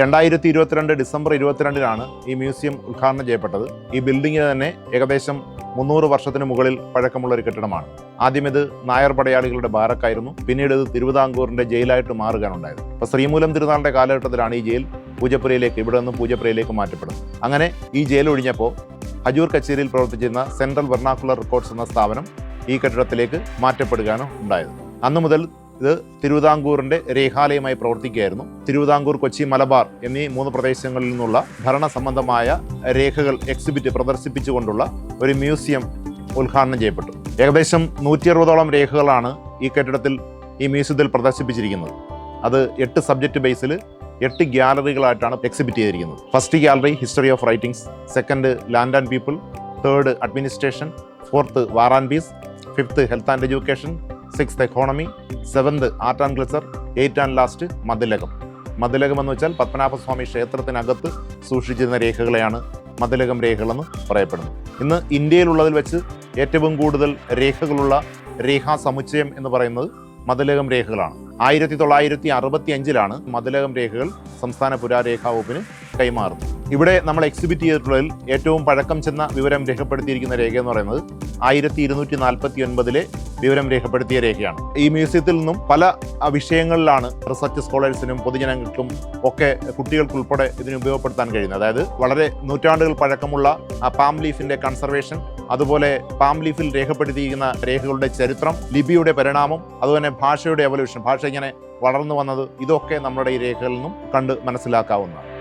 രണ്ടായിരത്തി ഇരുപത്തിരണ്ട് ഡിസംബർ ഇരുപത്തിരണ്ടിനാണ് ഈ മ്യൂസിയം ഉദ്ഘാടനം ചെയ്യപ്പെട്ടത്. ഈ ബിൽഡിങ്ങിന് തന്നെ ഏകദേശം മുന്നൂറ് വർഷത്തിന് മുകളിൽ പഴക്കമുള്ള ഒരു കെട്ടിടമാണ്. ആദ്യം ഇത് നായർ പടയാളികളുടെ ബാരക്കായിരുന്നു. പിന്നീട് ഇത് തിരുവിതാംകൂറിന്റെ ജയിലായിട്ട് മാറുകയാണുണ്ടായത്. അപ്പൊ ശ്രീമൂലം തിരുനാളിന്റെ കാലഘട്ടത്തിലാണ് ഈ ജയിൽ പൂജപ്പുരയിലേക്ക് ഇവിടെ നിന്ന് പൂജപ്പുരയിലേക്ക് മാറ്റപ്പെടുന്നത്. അങ്ങനെ ഈ ജയിൽ ഒഴിഞ്ഞപ്പോൾ ഹജൂർ കച്ചേരിയിൽ പ്രവർത്തിച്ചിരുന്ന സെൻട്രൽ വെർണാക്കുലർ റെക്കോർഡ്സ് എന്ന സ്ഥാപനം ഈ കെട്ടിടത്തിലേക്ക് മാറ്റപ്പെടുകയാണ് ഉണ്ടായത്. അന്നു മുതൽ ഇത് തിരുവിതാംകൂറിന്റെ രേഖാലയമായി പ്രവർത്തിക്കുകയായിരുന്നു. തിരുവിതാംകൂർ കൊച്ചി മലബാർ എന്നീ മൂന്ന് പ്രദേശങ്ങളിൽ നിന്നുള്ള ഭരണ സംബന്ധമായ രേഖകൾ എക്സിബിറ്റ് പ്രദർശിപ്പിച്ചുകൊണ്ടുള്ള ഒരു മ്യൂസിയം ഉദ്ഘാടനം ചെയ്യപ്പെട്ടു. ഏകദേശം നൂറ്റി അറുപതോളം രേഖകളാണ് ഈ കെട്ടിടത്തിൽ ഈ മ്യൂസിയത്തിൽ പ്രദർശിപ്പിച്ചിരിക്കുന്നത്. അത് എട്ട് സബ്ജക്റ്റ് ബേസിൽ എട്ട് ഗ്യാലറികളായിട്ടാണ് എക്സിബിറ്റ് ചെയ്തിരിക്കുന്നത്. First gallery history of writings second land and people third administration fourth war and peace fifth health and education sixth economy seventh art and leisure eight and last Mathilakam. Mathilakam എന്ന് വെച്ചാൽ പത്മനാഭസ്വാമി ക്ഷേത്രത്തിനകത്ത് സൂക്ഷിച്ചിരുന്ന രേഖകളെയാണ് മതിലകം രേഖകളെന്ന് പറയപ്പെടുന്നത്. ഇന്ന് ഇന്ത്യയിലുള്ളതിൽ വെച്ച് ഏറ്റവും കൂടുതൽ രേഖകളുള്ള രേഖാ സമുച്ചയം എന്ന് പറയുന്നത് മതിലകം രേഖകളാണ്. ആയിരത്തി തൊള്ളായിരത്തി അറുപത്തി അഞ്ചിലാണ് മതിലകം രേഖകൾ സംസ്ഥാന പുരാരേഖാ വകുപ്പിന് കൈമാറുന്നത്. ഇവിടെ നമ്മൾ എക്സിബിറ്റ് ചെയ്തിട്ടുള്ളതിൽ ഏറ്റവും പഴക്കം ചെന്ന വിവരം രേഖപ്പെടുത്തിയിരിക്കുന്ന രേഖ എന്ന് പറയുന്നത് ആയിരത്തി ഇരുന്നൂറ്റി നാൽപ്പത്തി ഒൻപതിലെ വിവരം രേഖപ്പെടുത്തിയ രേഖയാണ്. ഈ മ്യൂസിയത്തിൽ നിന്നും പല വിഷയങ്ങളിലാണ് റിസർച്ച് സ്കോളേഴ്സിനും പൊതുജനങ്ങൾക്കും ഒക്കെ കുട്ടികൾക്കുൾപ്പെടെ ഇതിന് ഉപയോഗപ്പെടുത്താൻ കഴിയുന്നത്. അതായത് വളരെ നൂറ്റാണ്ടുകൾ പഴക്കമുള്ള ആ പാം ലീഫിന്റെ കൺസർവേഷൻ അതുപോലെ പാം ലീഫിൽ രേഖപ്പെടുത്തിയിരിക്കുന്ന രേഖകളുടെ ചരിത്രം ലിപിയുടെ പരിണാമം അതുപോലെ ഭാഷയുടെ എവല്യൂഷൻ ഭാഷ ഇങ്ങനെ വളർന്നു വന്നത് ഇതൊക്കെ നമ്മുടെ ഈ രേഖകളിൽ നിന്നും കണ്ട് മനസ്സിലാക്കാവുന്നതാണ്.